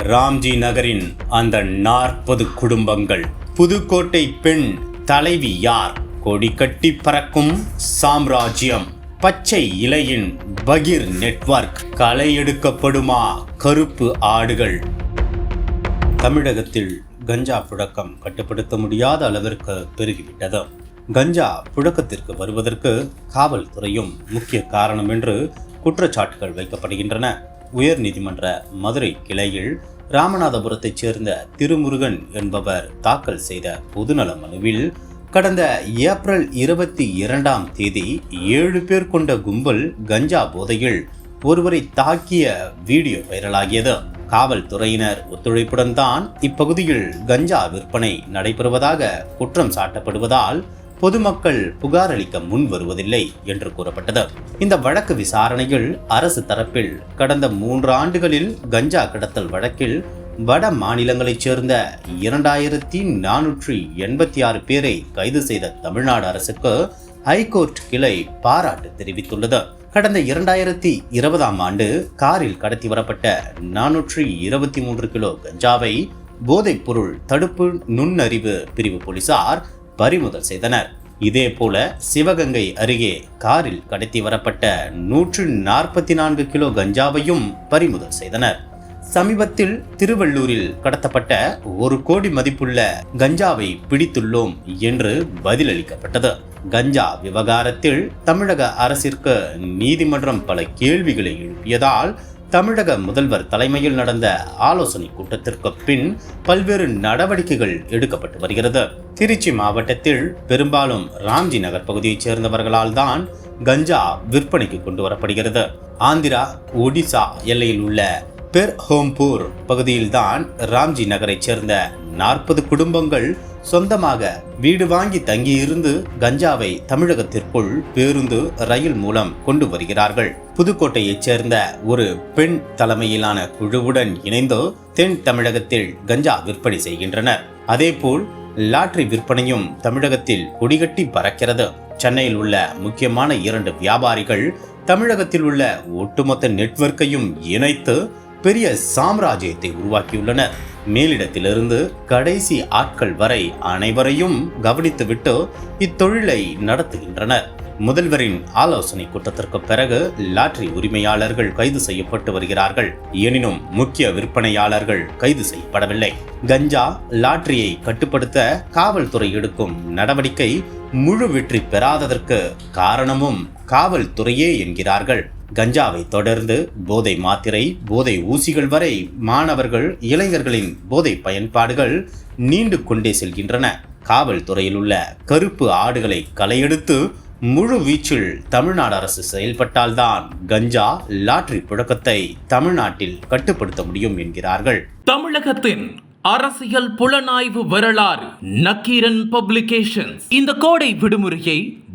ராம்ஜி நகரின் அந்த நாற்பது குடும்பங்கள். புதுக்கோட்டை பெண் தலைவி யார்? கொடி கட்டி பறக்கும் சாம்ராஜ்யம். பச்சை இலையின் பகிர் நெட்வொர்க். களை எடுக்கப்படுமா? கருப்பு ஆடுகள். தமிழகத்தில் கஞ்சா புழக்கம் கட்டுப்படுத்த முடியாத அளவிற்கு பெருகிவிட்டது. கஞ்சா புழக்கத்திற்கு வருவதற்கு காவல்துறையும் முக்கிய காரணம் என்று குற்றச்சாட்டுகள் வைக்கப்படுகின்றன. உயர்நீதிமன்ற மதுரை கிளையில் ராமநாதபுரத்தைச் சேர்ந்த திருமுருகன் என்பவர் தாக்கல் செய்த பொதுநல மனுவில் கடந்த ஏப்ரல் இருபத்தி இரண்டாம் தேதி ஏழு பேர் கொண்ட கும்பல் கஞ்சா போதையில் ஒருவரை தாக்கிய வீடியோ வைரலாகியது. காவல்துறையினர் ஒத்துழைப்புடன் தான் இப்பகுதியில் கஞ்சா விற்பனை நடைபெறுவதாக குற்றம் சாட்டப்படுவதால் பொதுமக்கள் புகார் அளிக்க முன் வருவதில்லை என்று கூறப்பட்டது. இந்த வழக்கு விசாரணையில் அரசு தரப்பில் கடந்த மூன்று ஆண்டுகளில் கஞ்சா கடத்தல் வழக்கில் வட மாநிலங்களைச் சேர்ந்த இரண்டாயிரத்தி நானூற்றி எண்பத்தி ஆறு பேரை கைது செய்த தமிழ்நாடு அரசுக்கு ஹைகோர்ட் கிளை பாராட்டு தெரிவித்துள்ளது. கடந்த இரண்டாயிரத்தி இருபதாம் ஆண்டு காரில் கடத்தி வரப்பட்ட நானூற்றி இருபத்தி மூன்று கிலோ கஞ்சாவை போதைப் பொருள் தடுப்பு நுண்ணறிவு பிரிவு போலீசார் பறிமுதல் செய்தனர். இதேபோல சிவகங்கை அருகே காரில் கடத்தி வரப்பட்ட நூற்று நாற்பத்தி நான்கு கிலோ கஞ்சாவையும் பறிமுதல் செய்தனர். சமீபத்தில் திருவள்ளூரில் கடத்தப்பட்ட ஒரு கோடி மதிப்புள்ள கஞ்சாவை பிடித்துள்ளோம் என்று பதிலளிக்கப்பட்டது. கஞ்சா விவகாரத்தில் தமிழக அரசிற்கு நீதிமன்றம் பல கேள்விகளை எழுப்பியதால் தமிழக முதல்வர் தலைமையில் நடந்த ஆலோசனை கூட்டத்திற்கு பின் பல்வேறு நடவடிக்கைகள் எடுக்கப்பட்டு வருகிறது. திருச்சி மாவட்டத்தில் பெரும்பாலும் ராம்ஜி நகர் பகுதியைச் சேர்ந்தவர்களால் தான் கஞ்சா விற்பனைக்கு கொண்டு வரப்படுகிறது. ஆந்திரா ஒடிசா எல்லையில் உள்ள பெர்ஹோம்பூர் பகுதியில்தான் ராம்ஜி நகரைச் சேர்ந்த நாற்பது குடும்பங்கள் சொந்தமாக வீடு வாங்கி தங்கியிருந்து கஞ்சாவை தமிழகத்திற்குள் பேருந்து ரயில் மூலம் கொண்டு வருகிறார்கள். புதுக்கோட்டையைச் சேர்ந்த ஒரு பெண் தலைமையிலான குழுவுடன் இணைந்து தென் தமிழகத்தில் கஞ்சா விற்பனை செய்கின்றனர். அதேபோல் லாட்டரி விற்பனையும் தமிழகத்தில் கொடிகட்டி பறக்கிறது. சென்னையில் உள்ள முக்கியமான இரண்டு வியாபாரிகள் தமிழகத்தில் உள்ள ஒட்டுமொத்த நெட்வொர்க்கையும் இணைத்து பெரிய சாம்ராஜ்யத்தை உருவாக்கியுள்ளனர் மேலிடத்திலிருந்து கடைசி ஆட்கள் வரை அனைவரையும் கவனித்துவிட்டு இத்தொழிலை நடத்துகின்றனர். முதல்வரின் ஆலோசனை கூட்டத்திற்கு பிறகு லாட்டரி உரிமையாளர்கள் கைது செய்யப்பட்டு வருகிறார்கள். எனினும் முக்கிய விற்பனையாளர்கள் கைது செய்யப்படவில்லை. கஞ்சா லாட்டரியை கட்டுப்படுத்த காவல்துறை எடுக்கும் நடவடிக்கை முழு வெற்றி பெறாததற்கு காரணமும் காவல்துறையே என்கிறார்கள். கஞ்சாவை தொடர்ந்து போதை மாத்திரை போதை ஊசிகள் வரை மாணவர்கள் இளைஞர்களின் போதை பயன்பாடுகள் நீண்டு கொண்டே செல்கின்றன. காவல்துறையில் உள்ள கருப்பு ஆடுகளை களையெடுத்து முழு வீச்சில் தமிழ்நாடு அரசு செயல்பட்டால்தான் கஞ்சா லாட்டரி புழக்கத்தை தமிழ்நாட்டில் கட்டுப்படுத்த முடியும் என்கிறார்கள். தமிழகத்தின் அரசியல் புலனாய்வு வரலாறு நக்கீரன் பப்ளிகேஷன்ஸ். இந்த கோடை விடுமுறையை